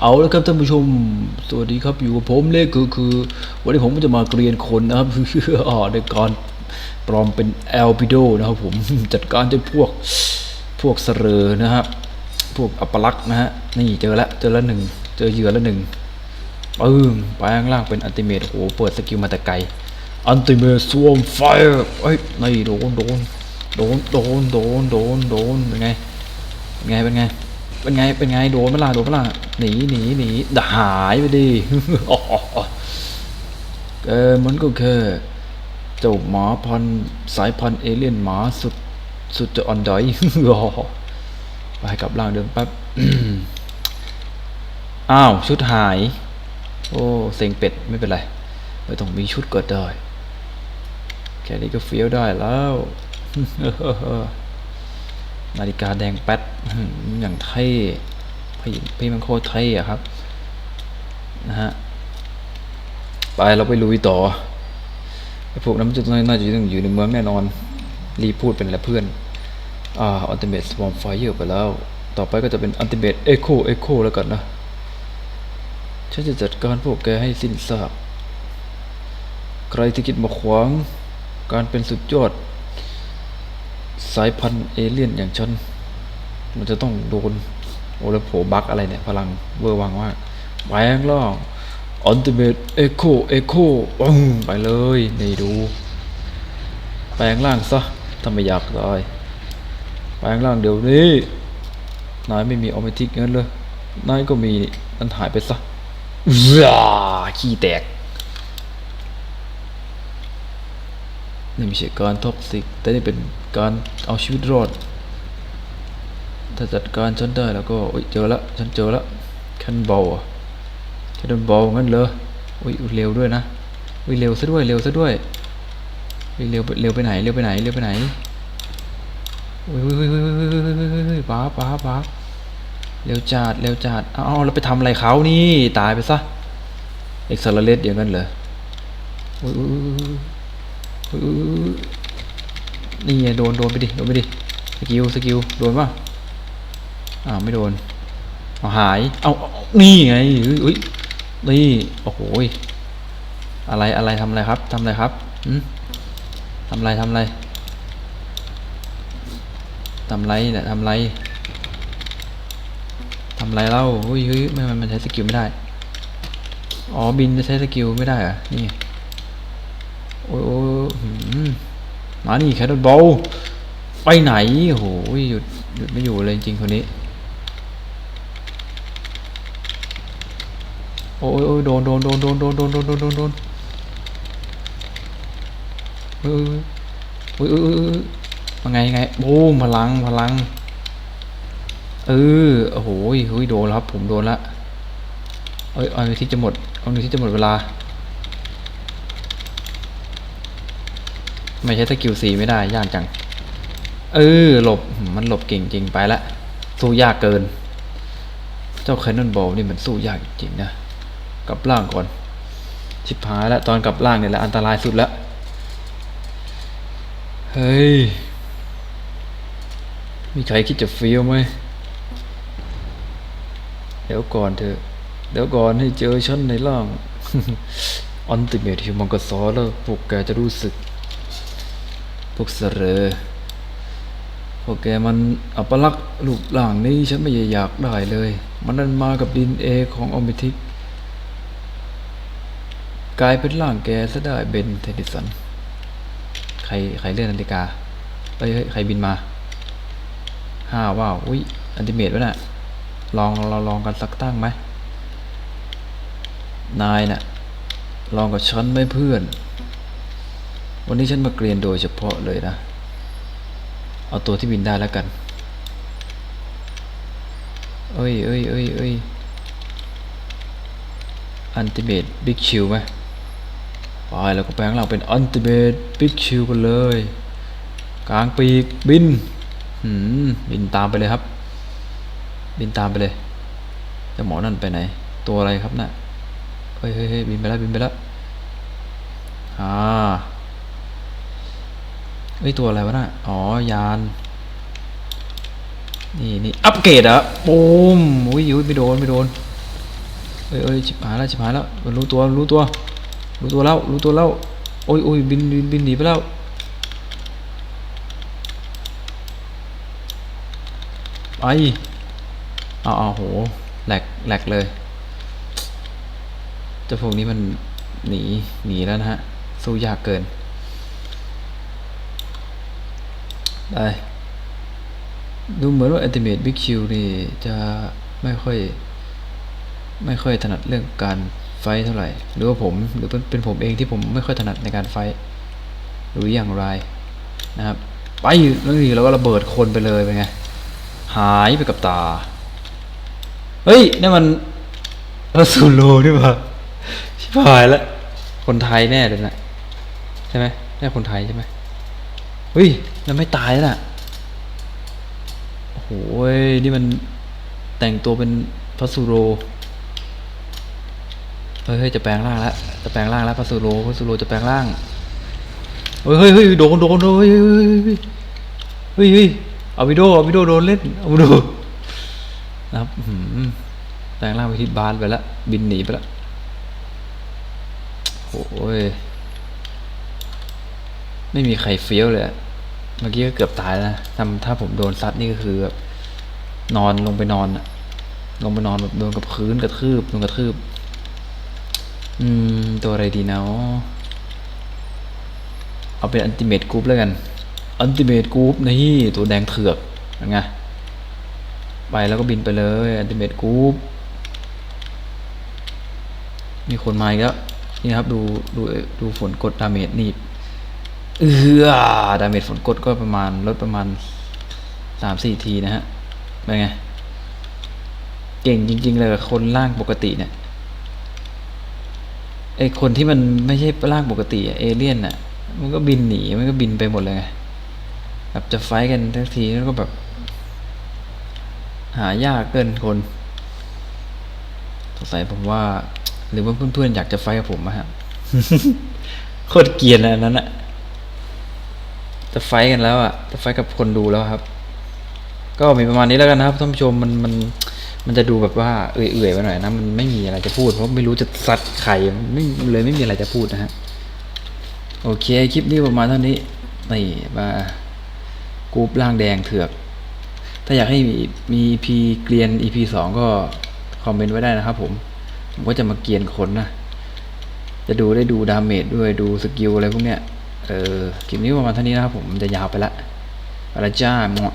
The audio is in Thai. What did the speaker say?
เอาละครับท่านผู้ชม สวัสดีครับอยู่กับผมเลขคือคือ วันนี้ผมก็จะมาเรียนคนนะครับอ่าในการปลอมเป็นแอลปิโดนะครับผมจัดการด้วยพวกพวกเสรอนะครับพวกอัปลักษณ์นะฮะนี่เจอแล้วเจอล้วหนึ่งเจอเหยื่อล้วหนึ่งปึ้งไปข้างล่างเป็นอันติเมตโอ้โหเปิดสกิลมาแต่ไกลอันติเมตสวมไฟเอ้ยนี่โดนโดนโดนโดนโดนโดนโดนเป็นไงเป็นไงเป็นไง เป็นไง เป็นไง โดนเมื่อไรโดนเมื่อไหร่หนีหนีหนีดหายไปดิเออมันก็แค่เจ้าหมาพันสายพันเอเลี่ยนหมาสุดสุดจะอ่อนดอยไปกลับร่างเดิมแป๊บอ้าวชุดหาย โอ้เซ็งเป็ดไม่เป็นไรไม่ต้องมีชุดก็ได้แค่นี้ก็เฟี้ยวได้แล้ว นาฬิกาแดงแป๊ดอย่างเท่พี่พี่มันโคตรเท่อะครับนะฮะไปเราไปลุยต่อไอ้พวกนั้นจะน่าจะต้องอยู่ในเมืองแน่นอน รีพูดเป็นอะเพื่อนอ่าอัลติเมทสวอมไฟเยอะไปแล้ว ต่อไปก็จะเป็นอัลติเมทเอโคเอโคแล้วกันนะฉันจะจัดการพวกแกให้สิ้นซาก ใครที่คิดมาขวาง การเป็นสุดยอด สายพันธุ์เอเลี่ยนอย่างฉัน มันจะต้องโดนโอแล้วโผบักอะไรเนี่ย พลังเวอร์วังมากแปลงล่างอัลติเมทเอโคเอโคปึ้งไปเลย นี่ดู แปลงร่างซะถ้าไม่อยากตายแปลงร่างเดี๋ยวนี้ นายไม่มีออเมติกเงินเลย นายก็มี นั่นหายไปซะขี้แตก นี่ไม่ใช่การท็อกซิก แต่นี่เป็นการเอาชีวิตรอด ถ้าจัดการฉันได้แล้วก็อุ้ยเจอละฉันเจอละแคนบอลแคนบอลงั้นเลยอุ้ยเร็วด้วยนะอุ้ยเร็วซะด้วยเร็วซะด้วยอุ้ยเร็วเร็วไปไหนเร็วไปไหนเร็วไปไหนอุ้ยอุ้ยอุ้ยอุ้ยอุ้ยป้าป้าป้าเร็วจัดเร็วจัดเอาเอาแล้วไปทำอะไรเขานี่ตายไปซะเอ็กซ์เลเรตอย่างนั้นเหรออุ้ยอุ้ย นี่ไงโดนโดนไปดิโดนไปดิสกิลสกิลโดนป่ะอ้าวไม่โดนเอาหายเอานี่ไงอุ้ยนี่โอ้โหอะไรอะไรทำอะไรครับทำอะไรครับทำอะไรทำอะไรทำไรเนี่ยทำไรทำไรเล่าเฮ้ยเฮ้ยไม่มันใช้สกิลไม่ได้ อ๋อบินจะใช้สกิลไม่ได้เหรอะนี่โอ้ยโอ้ยหืม มานี่แคทบอลไปไหนโอ้โหหยุดหยุดไม่อยู่เลยจริงคนนี้ โอ้ยโอ้ยโดนโดนโดนโดนโดนโดนโดนโดนโดนโดนเฮ้ยเฮ้ยเฮ้ยเฮ้ยยมาไงไงโอ้มพลังพลังเออโอ้โหเฮ้ยโดนแล้วครับผมโดนละเอ้ยเอาหนึ่งที่จะหมดเอาหนึ่งที่จะหมดเวลา ไม่ใช่สกิลสีไม่ได้ยากจัง เออหลบมันหลบเก่งจริงไปละ สู้ยากเกิน เจ้าแคนนอนบอลนี่มันสู้ยากจริงนะกลับล่างก่อน ชิบหายแล้วตอนกลับล่างเนี่ยแหละอันตรายสุดแล้วเฮ้ย มีใครคิดจะฟีลไหมเดี๋ยวก่อนเถอะเดี๋ยวก่อนให้เจอฉันในล่างอันติเมทฮิวมังกซอแล้วพวกแกจะรู้สึก พวกเสรอพวกแกมันอัปลักษณ์รูปร่างนี้ฉันไม่อยากได้เลย มันนั่นมากับดินเอของออมิทิกกลายเป็นร่างแกซะได้เบนเทดิสัน ใครใครเลื่อนนาฬิกาเอ้ยเฮ้ยใครบินมาห้าว้าว อุ้ยอันติเมตวะน่ะลองเราลองกันสักตั้งไหมนายน่ะ ลองกับฉันไหมเพื่อน วันนี้ฉันมาเกรียนโดยเฉพาะเลยนะ เอาตัวที่บินได้แล้วกัน เอ้ยเอ้ยเอ้ยเอ้ยอันติเมตบิ๊กชิลไหมไปแล้วก็แปลงเราเป็นอันติเมตบิ๊กชิลกันเลย กลางปีกบินหืมบินตามไปเลยครับ บินตามไปเลยจะหมอนั่นไปไหน ตัวอะไรครับน่ะเฮ้ยเฮ้ยเฮ้ยบินไปแล้วบินไปแล้วอ่า เฮ้ยตัวอะไรวะน่ะอ๋อยาน นี่นี่อัปเกรดอะปูมอุ้ยอุ้ยไม่โดนไม่โดนเอ้ยเอ้ยชิบหายแล้วชิบหายแล้วรู้ตัวรู้ตัวรู้ตัวแล้วรู้ตัวแล้วโอ้ยโอ้ยบินบินบินหนีไปแล้วไปเอาเอาโหแหลกแหลกเลยเจ้าพวกนี้มันหนีหนีแล้วนะฮะสู้ยากเกิน ได้ ดูเหมือนว่า Ultimate Big Q นี่จะไม่ค่อย ไม่ค่อยถนัดเรื่องการไฟเท่าไหร่ หรือว่าผมหรือเป็นผมเองที่ผมไม่ค่อยถนัดในการไฟ หรืออย่างไรนะครับไปแล้วนี่เราก็ระเบิดคนไปเลยเป็นไง หายไปกับตา เฮ้ยนี่มันรัสูโลนี่หว่าชิบหายแล้วคนไทยแน่เลยนะใช่ไหมแน่คนไทยใช่ไหม เฮ้ยแล้วไม่ตายแล้วน่ะโอ้โหนี่มันแต่งตัวเป็นพัสซูโรเฮ้ยจะแปลงร่างแล้วจะแปลงร่างแล้วพัสซูโรพัสซูโรจะแปลงร่างเฮ้ยเฮ้ยเฮ้ยโดนโดนโดนเฮ้ยเฮ้ยเฮ้ยเอาวิดโดเอาวิดโดโดนเล่นเอาวิดโดนะครับแปลงร่างไปทิศบานไปแล้วบินหนีไปแล้วโอ้ยไม่มีใครเฟี้ยวเลยอะ เมื่อกี้ก็เกือบตายแล้วทำถ้าผมโดนซัดนี่ก็คือแบบนอนลงไปนอนลงไปนอนแบบโดนกับพื้นกระทืบโดนกระทืบ อืม ตัวอะไรดีเนาะเอาเป็นอันติเมตกรุ๊ปแล้วกัน อันติเมตกรุ๊ปนี่ตัวแดงเถือกยังไงไปแล้วก็บินไปเลยอันติเมตกรุ๊ปมีคนมาอีกแล้วนี่ครับดูดูดูฝนกดดาเมจนี่ เออดาเมจฝนกดก็ประมาณลดประมาณสามสี่ทีนะฮะ เป็นไง เก่งจริง ๆ เลยคนร่างปกติเนี่ยไอคนที่มันไม่ใช่ร่างปกติเอเลี่ยนอะ มันก็บินหนีมันก็บินไปหมดเลยไงแบบจะไฟกันทักทีแล้วก็แบบ หายากเกินคนสงสัยผมว่า หรือว่าเพื่อนๆอยากจะไฟกับผมอะฮะโคตรเกียนอันนั้นอะ จะไฟกันแล้วอะจะไฟกับคนดูแล้วครับ ก็มีประมาณนี้แล้วกันนะครับท่านผู้ชมมันมันมันจะดูแบบว่าเอื่อยๆไปหน่อยนะมันไม่มีอะไรจะพูดเพราะไม่รู้จะซัดใครไม่เลยไม่มีอะไรจะพูดนะฮะโอเคคลิปนี้ประมาณเท่านี้นี่มากรุ๊ปร่างแดงเถือก ถ้าอยากให้มีมี EP เกรียน EP สองก็คอมเมนต์ไว้ได้นะครับผมผมก็จะมาเกรียนคนนะจะดูได้ดูดาเมจด้วยดูสกิลอะไรพวกเนี้ย เออคลิปนี้ประมาณเท่านี้นะครับผมจะยาวไปละไปละจ้าหมด